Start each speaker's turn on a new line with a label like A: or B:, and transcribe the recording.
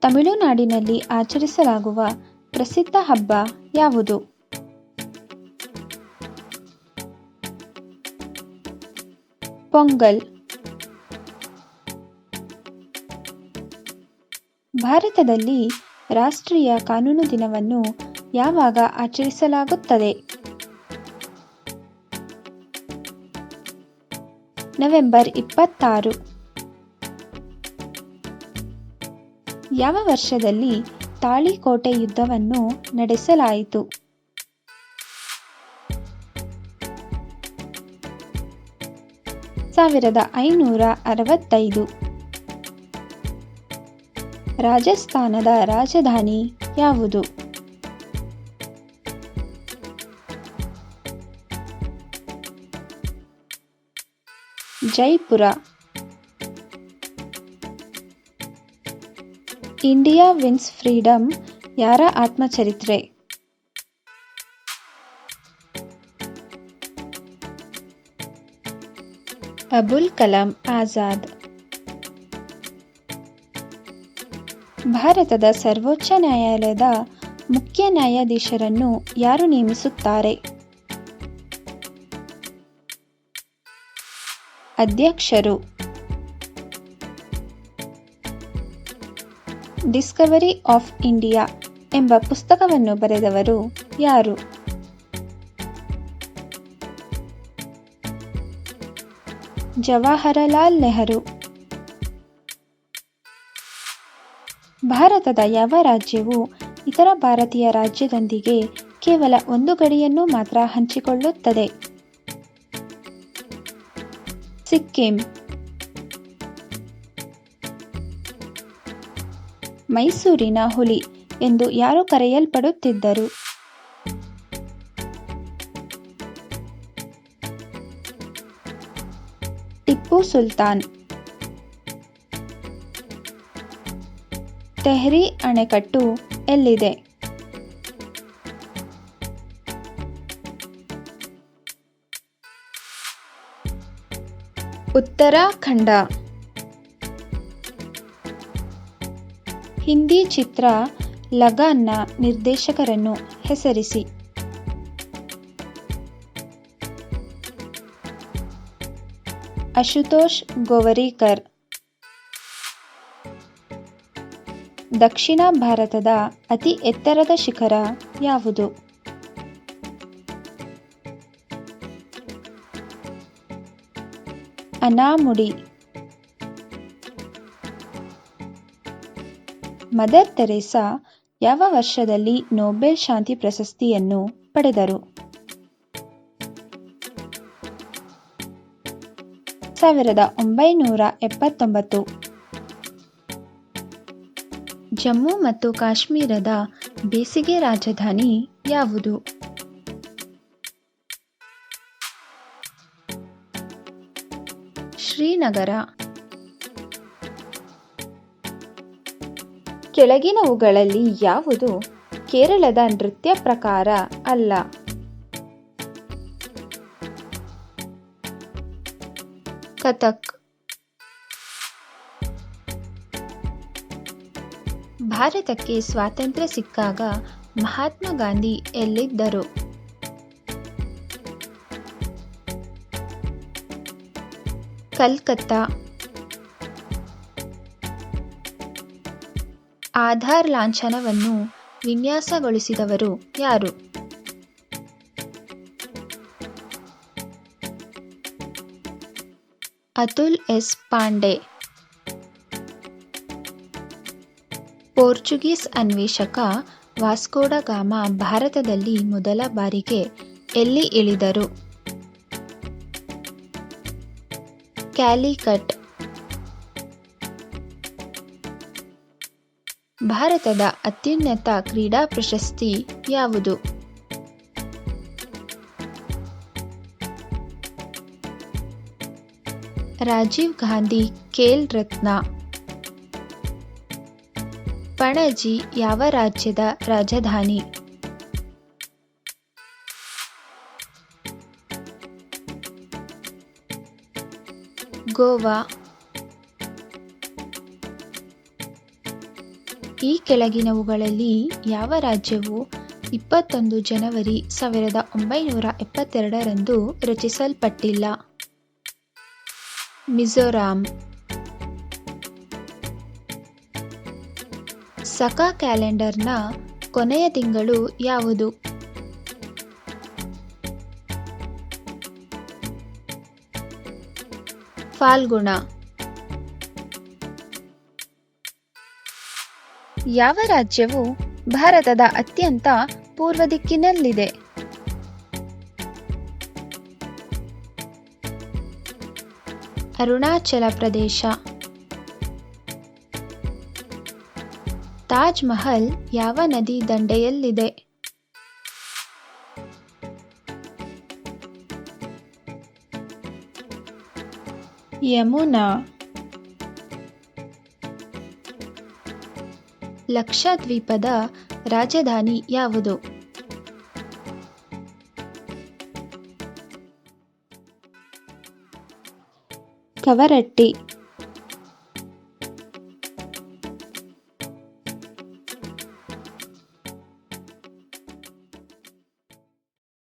A: ತಮಿಳುನಾಡಿನಲ್ಲಿ ಆಚರಿಸಲಾಗುವ ಪ್ರಸಿದ್ಧ ಹಬ್ಬ ಯಾವುದು? ಪೊಂಗಲ್. ಭಾರತದಲ್ಲಿ ರಾಷ್ಟ್ರೀಯ ಕಾನೂನು ದಿನವನ್ನು ಯಾವಾಗ ಆಚರಿಸಲಾಗುತ್ತದೆ? ನವೆಂಬರ್ ಇಪ್ಪತ್ತಾರು. ಯಾವ ವರ್ಷದಲ್ಲಿ ತಾಳಿಕೋಟೆ ಯುದ್ಧವನ್ನು ನಡೆಸಲಾಯಿತು? ಸಾವಿರದ ಐನೂರ ಅರವತ್ತೈದು. ರಾಜಸ್ಥಾನದ ರಾಜಧಾನಿ ಯಾವುದು? ಜೈಪುರ. ಇಂಡಿಯಾ ವಿನ್ಸ್ ಫ್ರೀಡಂ ಯಾರ ಆತ್ಮಚರಿತ್ರೆ ಅಬುಲ್ ಕಲಾಂ ಆಜಾದ್ ಭಾರತದ ಸರ್ವೋಚ್ಚ ನ್ಯಾಯಾಲಯದ ಮುಖ್ಯ ನ್ಯಾಯಾಧೀಶರನ್ನು ಯಾರು ನೇಮಿಸುತ್ತಾರೆ? ಅಧ್ಯಕ್ಷರು ಡಿಸ್ಕವರಿ ಆಫ್ ಇಂಡಿಯಾ ಎಂಬ ಪುಸ್ತಕವನ್ನು ಬರೆದವರು ಯಾರು? ಜವಾಹರಲಾಲ್ ನೆಹರು. ಭಾರತದ ಯಾವ ರಾಜ್ಯವು ಇತರ ಭಾರತೀಯ ರಾಜ್ಯದೊಂದಿಗೆ ಕೇವಲ ಒಂದು ಗಡಿಯನ್ನು ಮಾತ್ರ ಹಂಚಿಕೊಳ್ಳುತ್ತದೆ? ಸಿಕ್ಕಿಂ. ಮೈಸೂರಿನ ಹುಲಿ ಎಂದು ಯಾರು ಕರೆಯಲ್ಪಡುತ್ತಿದ್ದರು. ಟಿಪ್ಪು ಸುಲ್ತಾನ್. ತೆಹ್ರಿ ಅಣೆಕಟ್ಟು ಎಲ್ಲಿದೆ? ಉತ್ತರಾಖಂಡ. ಹಿಂದಿ ಚಿತ್ರ ಲಗಾನ್ನ ನಿರ್ದೇಶಕರನ್ನು ಹೆಸರಿಸಿ. ಅಶುತೋಷ್ ಗೋವರಿಕರ್. ದಕ್ಷಿಣ ಭಾರತದ ಅತಿ ಎತ್ತರದ ಶಿಖರ ಯಾವುದು? ಅನಾಮುಡಿ ಮದರ್ ತೆರೇಸಾ ಯಾವ ವರ್ಷದಲ್ಲಿ ನೊಬೆಲ್ ಶಾಂತಿ ಪ್ರಶಸ್ತಿಯನ್ನು ಪಡೆದರು? ಸಾವಿರದ ಒಂಬೈನೂರ ಎಪ್ಪತ್ತೊಂಬತ್ತು. ಜಮ್ಮು ಮತ್ತು ಕಾಶ್ಮೀರದ ಬೇಸಿಗೆ ರಾಜಧಾನಿ ಯಾವುದು? ಶ್ರೀನಗರ ಕೆಳಗಿನವುಗಳಲ್ಲಿ ಯಾವುದು ಕೇರಳದ ನೃತ್ಯ ಪ್ರಕಾರ ಅಲ್ಲ? ಕಥಕ್. ಭಾರತಕ್ಕೆ ಸ್ವಾತಂತ್ರ್ಯ ಸಿಕ್ಕಾಗ ಮಹಾತ್ಮ ಗಾಂಧಿ ಎಲ್ಲಿದ್ದರು? ಕಲ್ಕತ್ತಾ. ಆಧಾರ್ ಲಾಂಛನವನ್ನು ವಿನ್ಯಾಸಗೊಳಿಸಿದವರು ಯಾರು? ಅತುಲ್ ಎಸ್. ಪಾಂಡೆ. ಪೋರ್ಚುಗೀಸ್ ಅನ್ವೇಷಕ ವಾಸ್ಕೋಡಗಾಮ ಭಾರತದಲ್ಲಿ ಮೊದಲ ಬಾರಿಗೆ ಎಲ್ಲಿ ಇಳಿದರು? ಕ್ಯಾಲಿಕಟ್. ಭಾರತದ ಅತ್ಯುನ್ನತ ಕ್ರೀಡಾ ಪ್ರಶಸ್ತಿ ಯಾವುದು? ರಾಜೀವ್ ಗಾಂಧಿ ಖೇಲ್ ರತ್ನ. ಪಣಜಿ ಯಾವ ರಾಜ್ಯದ ರಾಜಧಾನಿ? ಗೋವಾ ಈ ಕೆಳಗಿನವುಗಳಲ್ಲಿ ಯಾವ ರಾಜ್ಯವು ಇಪ್ಪತ್ತೊಂದು ಜನವರಿ ಸಾವಿರದ ಒಂಬೈನೂರ ಎಪ್ಪತ್ತೆರಡರಂದು ರಚಿಸಲ್ಪಟ್ಟಿಲ್ಲ? ಮಿಜೋರಾಂ. ಸಖಾ ಕ್ಯಾಲೆಂಡರ್ನ ಕೊನೆಯ ತಿಂಗಳು ಯಾವುದು? ಫಾಲ್ಗುಣ. ಯಾವ ರಾಜ್ಯವು ಭಾರತದ ಅತ್ಯಂತ ಪೂರ್ವ ದಿಕ್ಕಿನಲ್ಲಿದೆ? ಅರುಣಾಚಲ ಪ್ರದೇಶ. ತಾಜ್ ಮಹಲ್ ಯಾವ ನದಿ ದಂಡೆಯಲ್ಲಿದೆ? ಯಮುನಾ. ಲಕ್ಷದ್ವೀಪದ ರಾಜಧಾನಿ ಯಾವುದು? ಕವರಟ್ಟಿ